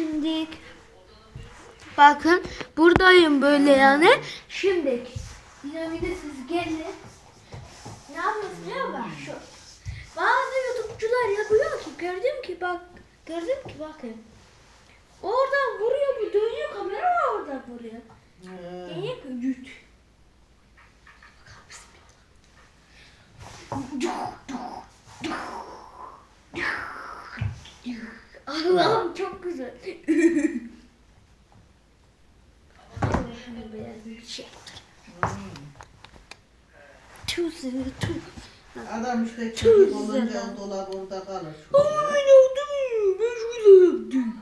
Şimdi bakın buradayım böyle yani. Şimdi dinamide siz gelin. Ne yapıyorsun biliyor musun? Şu. Bazı youtubecular yapıyor ki gördüm ki bak gördüm ki bakın. Oradan vuruyor bu dönüyor kamera oradan vuruyor. He. Niye güç? Allah'ım çok güzel. Beyaz bir şey seni tüh. Adam işte çocuk olunca o dolap orada kalır. Ama ben yaptım. Ben şöyle yaptım.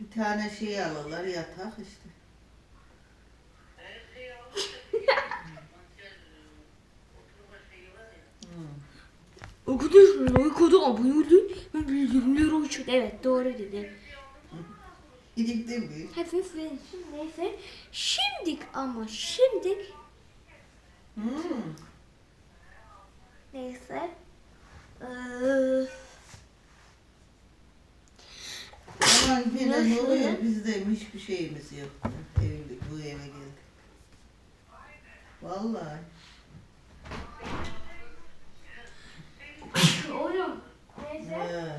Bir tane şey alırlar yatak işte. Arkadaşlar arkada abone olun. Açın. Evet doğru dedi. Gidip de mi? Hafif ve şimdi neyse. Şimdik ama şimdik Hmm. neyse. Ee, Aman yine ne oluyor? Bizde hiçbir şeyimiz yok. Evli, bu eve geldik. Vallahi. oğlum neyse. He.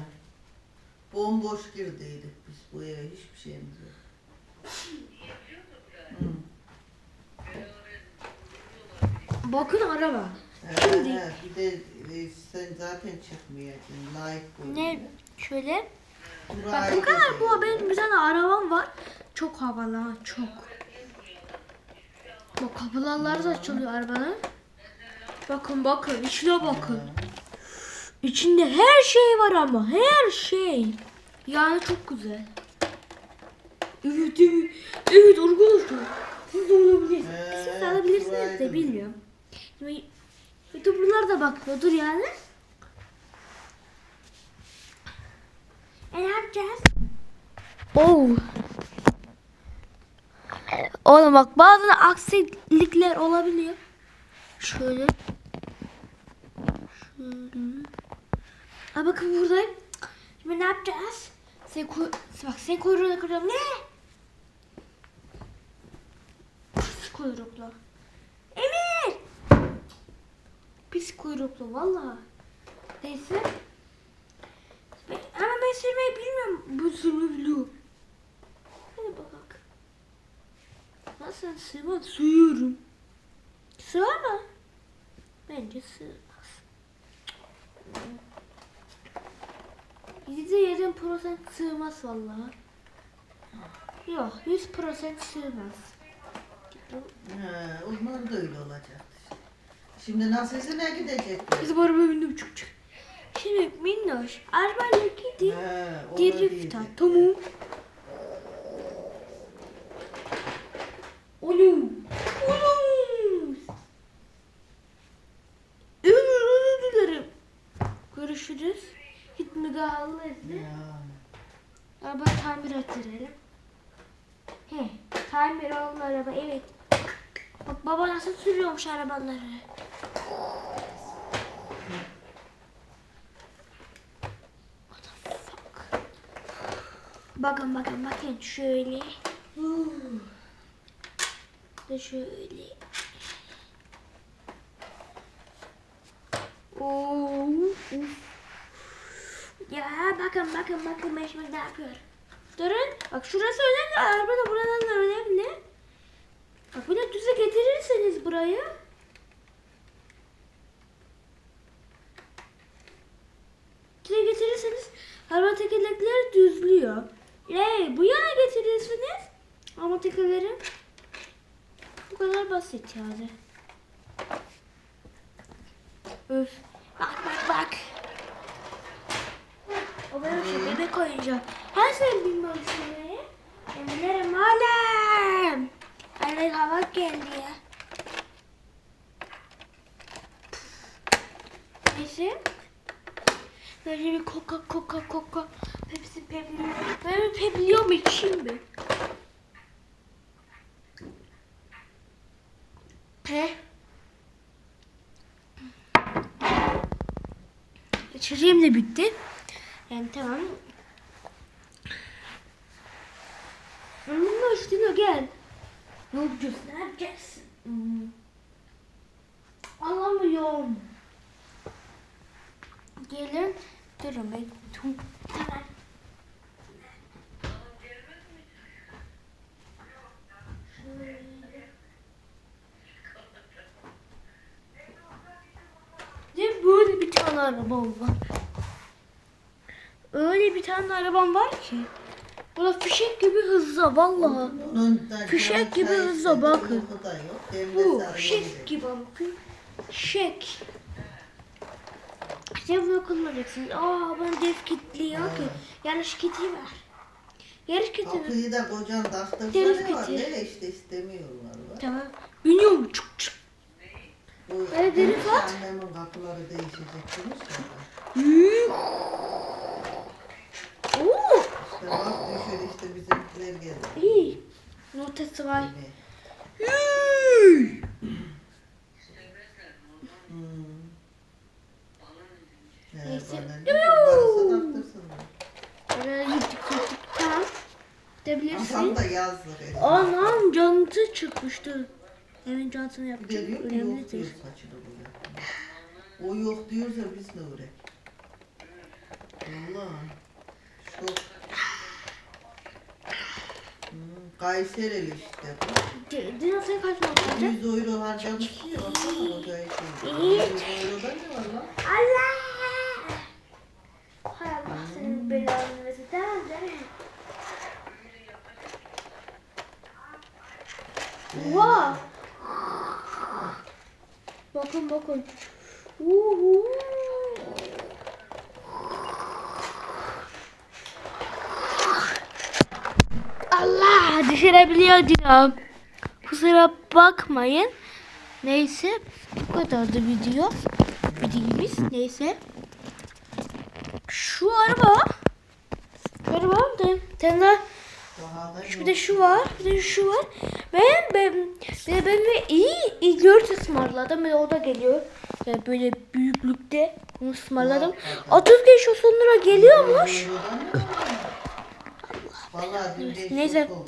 Bomboş girdiydik biz bu eve hiçbir şeyimiz yok. Bakın araba. Şimdi- he, bir de e, sen zaten çıkmayacaksın. Like koy. Ne şöyle. Bak bu kadar da- bu benim bir tane arabam var. Çok havalı ha çok. Bak kapılar da açılıyor arabanın. Bakın bakın içine bakın. İçinde her şey var ama her şey. Yani çok güzel. Evet evet. Evet arkadaşlar. Siz de alabilirsiniz. He, Siz de alabilirsiniz de bilmiyorum. Şimdi YouTuber'lar da bakıyordur yani. E ne yapacağız? Oh. Oğlum bak bazen aksilikler olabiliyor. Şöyle. Şöyle. Ha bakın buradayım. Şimdi ne yapacağız? Sen koy... Bak sen kuyruğunu kırıyorum. Ne? Pis kuyruklu. Emir! Pis kuyruklu valla. Neyse. Ben- Ama ben sürmeyi bilmiyorum. Bu biliyor. Hadi bakalım. Nasıl sığmaz? Sığıyorum. Sığar mı? Bence sığmaz. Yüzde yedi prosent sığmaz vallahi. Yok yüz prosent sığmaz. He, onlar da öyle olacak. Şimdi nasılsına gidecekler? Biz bu arabaya bindim çık çık. Şimdi minnoş arabayla gidip He, o da diyecek. at. Tamam. Oğlum. Et. Ya. Araba tamir ettirelim. He, tamir oldu araba evet. Bak baba nasıl sürüyormuş arabaları. Bakın bakın bakın şöyle. Da şöyle. Oo, uf. Ya bakın bakın bakın şimdi ne yapıyorum. Durun. Bak şurası önemli. Araba da buradan da önemli. Bak de düze getirirseniz burayı. Düze getirirseniz araba tekerlekleri düzlüyor. Ee, bu yana getirirsiniz. Ama tekerleri bu kadar basit yani. Öf. Bak bak bak. O benim oyuncağı. Her şey bilmiyorum şurayı. Eminerim oğlum. Anne hava geldi ya. Neyse. Böyle bir koka koka koka. Hepsi pepliyor. Ben bir pepliyor mu içeyim mi? He? İçeceğim de bitti. Yani tamam. Koş Dino gel. Ne? Ne yapacaksın? Hmm. Alamıyorum. Gelin. Durun. Hemen. Şöyle. Ve böyle bir tane arabam var. Öyle bir tane arabam var ki. Burada fişek gibi hızlı vallahi. Fişek gibi da bakın. Bu fişek gibi bakın. Fişek. İşte bunu kullanacaksın. Aa bana dev kitli yok ki. Yarış kiti ver. Yarış kiti ver. Kapıyı da kocan taktırsa Telif ne var? Ne işte istemiyorlar. Bak. Tamam. Biniyorum. Çık çık. Evet, telif demiş at. Annemin kapıları değişecek ya. Yuh. Oo. İşte bak düşün işte bizimkiler geldi. İyi. Notası var. Yine. Yuh. Neyse. Bana ne varsa taktırsınlar. Oraya gittik gittik. Tamam. Gidebilirsin. Hasan da yazdı. resmen. Anam cantı çıkmıştı. Bir de yapacak. yok diyor Önemlidir. saçını. O yok diyorsa biz ne öğret? Valla. Çok. Hmm, Kayserili işte Dino sen kaç aldın? 100 euro harcamış ya. Baksana o iyi. İyi. 100 euroda ne var lan? Allah! Hay Allah senin belanı versin. Oha! Bakın bakın. Uhu. Allah düşürebiliyor Dino. Kusura bakmayın. Neyse bu kadardı video. Videomuz neyse. Şu araba. Araba da. Sen de Daha da bir de şu var. Bir de şu var. Ben ben bir de ben iyi iyi dört ısmarladım. Ve o da geliyor. Yani böyle büyüklükte onu ısmarladım. 35 o sonra geliyormuş. Vallahi dün Neyse. oldu.